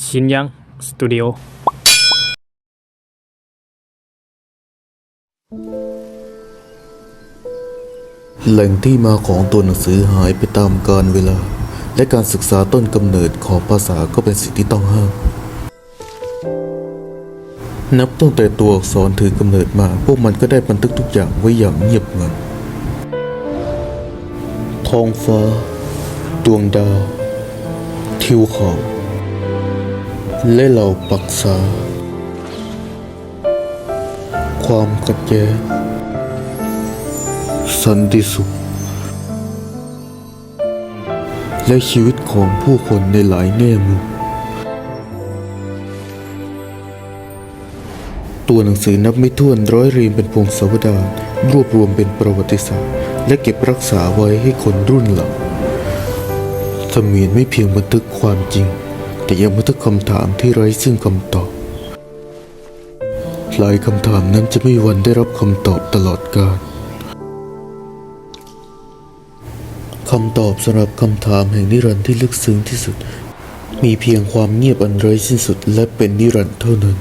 ชินยังสตูดิโอแหล่งที่มาของตัวหนังสือหายไปตามกาลเวลา และการศึกษาต้นกำเนิดของภาษาก็เป็นสิ่งที่ต้องห้าม นับตั้งแต่ตัวอักษรถือกำเนิดมา พวกมันก็ได้บันทึกทุกอย่างไว้อย่างเงียบงันท้องฟ้า ดวงดาว ทิวเขา และเหล่าปักษา ความขัดแย้งสันติสุข และชีวิตของผู้คนในหลายแง่มุมตัวหนังสือนับไม่ถ้วนร้อยเรียงเป็นพงศาวดารรวบรวมเป็นประวัติศาสตร์ และเก็บรักษาไว้ให้คนรุ่นหลังเสมียนไม่เพียงบันทึกความจริง แต่ยังไม่ทุกคำถามที่ไร้ซึ่งคำตอบ หลายคำถามนั้นจะไม่วันได้รับคำตอบตลอดกาลคำตอบสำหรับคำถามแห่งนิรันดร์ที่ลึกซึ้งที่สุด มีเพียงความเงียบอันไร้สิ้นสุดและเป็นนิรันดร์เท่านั้น